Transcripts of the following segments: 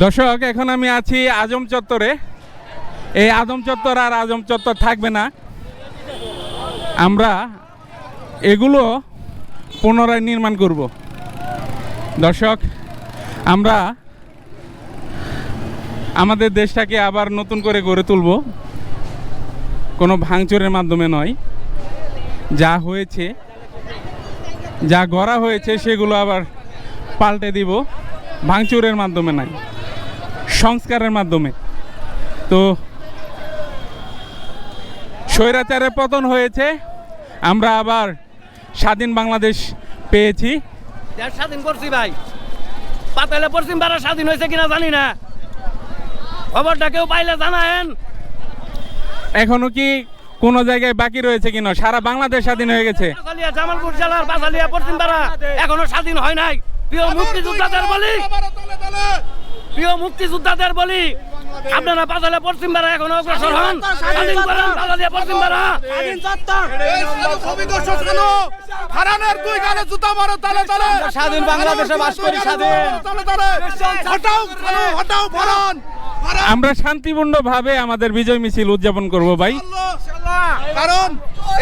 দর্শক, এখন আমি আছি আজম চত্বরে। এই আজম চত্বর আর আজম চত্বর থাকবে না। আমরা এগুলো পুনরায় নির্মাণ করব। দর্শক, আমরা আমাদের দেশটাকে আবার নতুন করে গড়ে তুলব। কোনো ভাঙচুরের মাধ্যমে নয়। যা হয়েছে, যা গড়া হয়েছে, সেগুলো আবার পাল্টে দিব। ভাঙচুরের মাধ্যমে নাই। সংস্কারের মাধ্যমে। তো স্বৈরাচারের পতন হয়েছে আমরা আবার স্বাধীন বাংলাদেশ পেয়েছি। স্বাধীন করছি ভাই। পাতালে পশ্চিম পাড়া স্বাধীন হয়েছে কিনা জানি না। খবরটা কেউ পাইলে জানায়েন। এখনও কি কোনো জায়গায় বাকি রয়েছে কিনা? সারা বাংলাদেশ স্বাধীন হয়ে গেছে। জামালপুর জেলার পাঁচালিয়া পশ্চিম পাড়া এখনও স্বাধীন হয় নাই। প্রিয় মুক্তিযোদ্ধাদের বলি। প্রিয় মুক্তিযোদ্ধাদের বলি আপনারা পাতালে পশ্চিম পাড়া এখনও অগ্রসর হন। স্বাধীন করেন পাতালিয়া পশ্চিম পাড়া। হারানের দুই গালে জুতা মারো তালে তালে। স্বাধীন বাংলাদেশে বাস করি স্বাধীন। তালে তালে। হটাও হটাও ফরান। আমরা শান্তিপূর্ণভাবে আমাদের বিজয় মিছিল উদযাপন করব ভাই। কারণ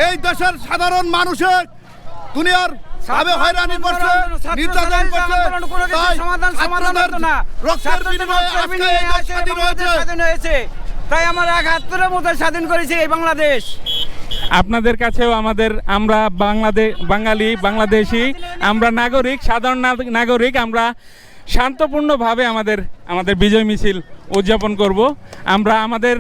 এই দেশের সাধারণ মানুষের দুনিয়ার ভাবে হয়রানি করছে নির্যাতন করছে তাই ছাত্রদের রক্তের বিনিময়ে আজকে এই দেশ স্বাধীন হয়েছে। তাই আমরা একাত্তরের মতো স্বাধীন করেছি এই বাংলাদেশ। আপনাদের কাছেও আমাদের আমরা বাংলাদেশ বাঙালি বাংলাদেশি আমরা নাগরিক সাধারণ নাগরিক আমরা শান্তপূর্ণভাবে আমাদের আমাদের বিজয় মিছিল উদযাপন করব। আমরা আমাদের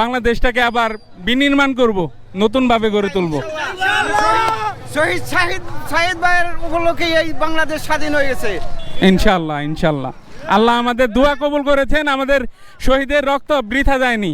বাংলাদেশটাকে আবার বিনির্মাণ করব নতুনভাবে গড়ে তুলব। শহীদ শাহিদ শাহিদ ভাইয়ের উপলক্ষে এই বাংলাদেশ স্বাধীন হয়ে গেছে। ইনশাল্লাহ ইনশাল্লাহ আল্লাহ আমাদের দোয়া কবুল করেছেন আমাদের শহীদের রক্ত বৃথা যায়নি।